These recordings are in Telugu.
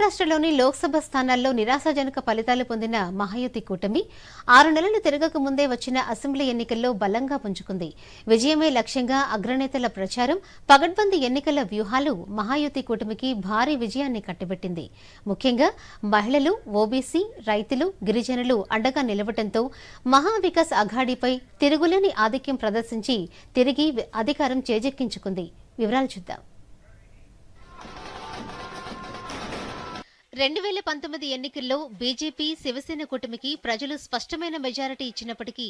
మహారాష్ట్రలోని లోక్సభ స్థానాల్లో నిరాశాజనక ఫలితాలు పొందిన మహాయుతి కూటమి ఆరు నెలలు తిరగక ముందే వచ్చిన అసెంబ్లీ ఎన్నికల్లో బలంగా పుంజుకుంది. విజయమే లక్ష్యంగా అగ్రనేతల ప్రచారం పగడ్బందీ ఎన్నికల వ్యూహాలు మహాయుతి కూటమికి భారీ విజయాన్ని కట్టబెట్టింది ముఖ్యంగా మహిళలు ఓబీసీ రైతులు గిరిజనులు అండగా నిలవటంతో మహావికాస్ అఘాడీపై తిరుగులేని ఆధిక్యం ప్రదర్శించి తిరిగి అధికారం చేజెక్కించుకుంది. వివరాలు చూద్దాం. రెండు వేల పంతొమ్మిది ఎన్నికల్లో బీజేపీ శివసేన కూటమికి ప్రజలు స్పష్టమైన మెజారిటీ ఇచ్చినప్పటికీ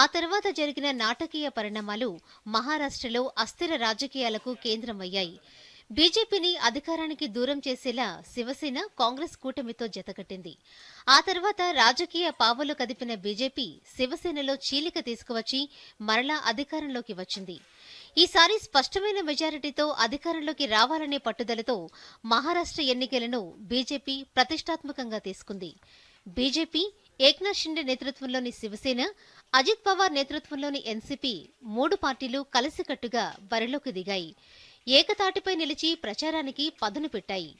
ఆ తర్వాత జరిగిన నాటకీయ పరిణామాలు మహారాష్ట్రలో అస్థిర రాజకీయాలకు కేంద్రమయ్యాయి. బీజేపీని అధికారానికి దూరం చేసేలా శివసేన కాంగ్రెస్ కూటమితో జతకట్టింది. ఆ తర్వాత రాజకీయ పావులు కదిపిన బీజేపీ శివసేనలో చీలిక తీసుకువచ్చి మరలా అధికారంలోకి వచ్చింది. ఈసారి స్పష్టమైన మెజారిటీతో అధికారంలోకి రావాలనే పట్టుదలతో మహారాష్ట్ర ఎన్నికలను బీజేపీ ప్రతిష్టాత్మకంగా తీసుకుంది. బీజేపీ ఏక్నాథ్ షిండే నేతృత్వంలోని శివసేన అజిత్ పవార్ నేతృత్వంలోని ఎన్సీపీ మూడు పార్టీలు కలిసికట్టుగా బరిలోకి దిగాయి. ఏకతాటిపై నిలిచి ప్రచారానికి పదును పెట్టాయి.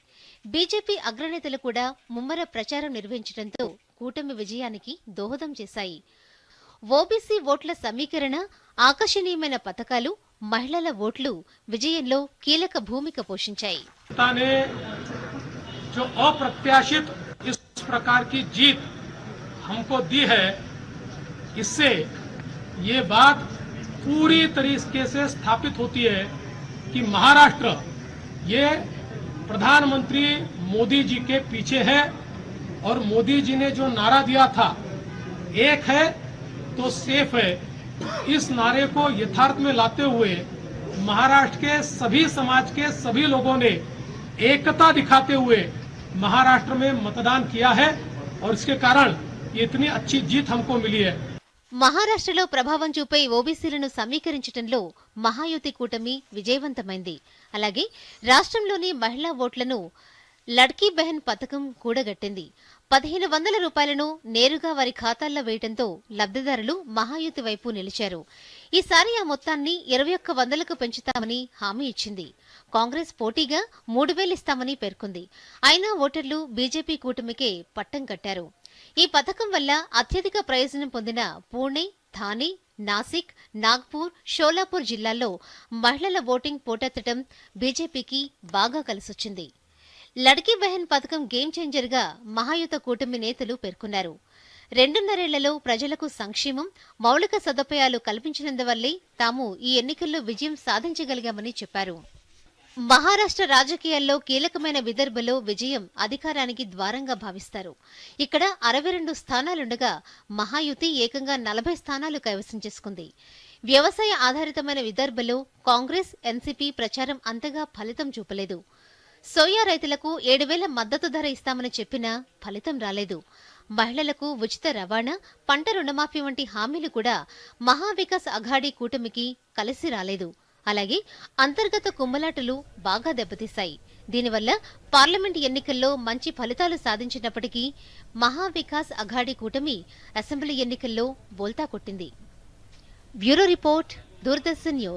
బీజేపీ అగ్రనేతలు కూడా ముమ్మర ప్రచారం నిర్వహించడంతో కూటమి విజయానికి దోహదం చేశాయి. ఓబీసీ ఓట్ల సమీకరణ ఆకర్షణీయమైన పథకాలు మహిళల ఓట్లు విజయంలో కీలక భూమిక పోషించాయి जनता ने जो अप्रत्याशित इस प्रकार की जीत हमको दी है इससे ये बात पूरी तरीके से स्थापित होती है कि महाराष्ट्र ये प्रधानमंत्री मोदी जी के पीछे है और मोदी जी ने जो नारा दिया था एक है तो सेफ है इस नारे को यथार्थ में लाते हुए महाराष्ट्र के सभी समाज के सभी लोगों ने एकता दिखाते हुए महाराष्ट्र में मतदान किया है और इसके कारण ये इतनी अच्छी जीत हमको मिली है మహారాష్ట్రలో ప్రభావం చూపే ఓబీసీలను సమీకరించడంలో మహాయుతి కూటమి విజయవంతమైంది అలాగే రాష్ట్రంలోని మహిళా ఓట్లను లడ్కీ బెహన్ పథకం కూడగట్టింది పదిహేను వందల రూపాయలను నేరుగా వారి ఖాతాల్లో వేయడంతో లబ్ధిదారులు మహాయుతి వైపు నిలిచారు. ఈసారి ఆ మొత్తాన్ని ఇరవై ఒక్క వందలకు పెంచుతామని హామీ ఇచ్చింది. కాంగ్రెస్ పోటీగా మూడు వేలు ఇస్తామని పేర్కొంది. అయినా ఓటర్లు బీజేపీ కూటమికే పట్టం కట్టారు. ఈ పథకం వల్ల అత్యధిక ప్రయోజనం పొందిన పూణే థానే నాసిక్ నాగ్పూర్ షోలాపూర్ జిల్లాల్లో మహిళల ఓటింగ్ పోటెత్తడం బీజేపీకి బాగా కలిసొచ్చింది. లడ్కీ బెహన్ పథకం గేమ్ చేంజర్గా మహాయుత కూటమి నేతలు పేర్కొన్నారు. రెండున్నరేళ్ళలో ప్రజలకు సంక్షేమం మౌలిక సదుపాయాలు కల్పించినందువల్లే తాము ఈ ఎన్నికల్లో విజయం సాధించగలిగామని చెప్పారు. మహారాష్ట్ర రాజకీయాల్లో కీలకమైన విదర్భలో విజయం అధికారానికి ద్వారంగా భావిస్తారు. ఇక్కడ అరవై రెండు స్థానాలుండగా మహాయుతి ఏకంగా నలభై స్థానాలు కైవసం చేసుకుంది. వ్యవసాయ ఆధారితమైన విదర్భలో కాంగ్రెస్ ఎన్సీపీ ప్రచారం అంతగా ఫలితం చూపలేదు. సోయా రైతులకు ఏడు వేల మద్దతు ధర ఇస్తామని చెప్పినా ఫలితం రాలేదు. మహిళలకు ఉచిత రవాణా పంట రుణమాఫీ వంటి హామీలు కూడా మహావికాస్ అఘాడీ కూటమికి కలిసి రాలేదు. అలాగే అంతర్గత కుమ్మలాటలు బాగా దెబ్బతీశాయి. దీనివల్ల పార్లమెంట్ ఎన్నికల్లో మంచి ఫలితాలు సాధించినప్పటికీ మహావికాస్ అఘాడీ కూటమి అసెంబ్లీ ఎన్నికల్లో బోల్తా కొట్టింది. Bureau report Doordarshan news.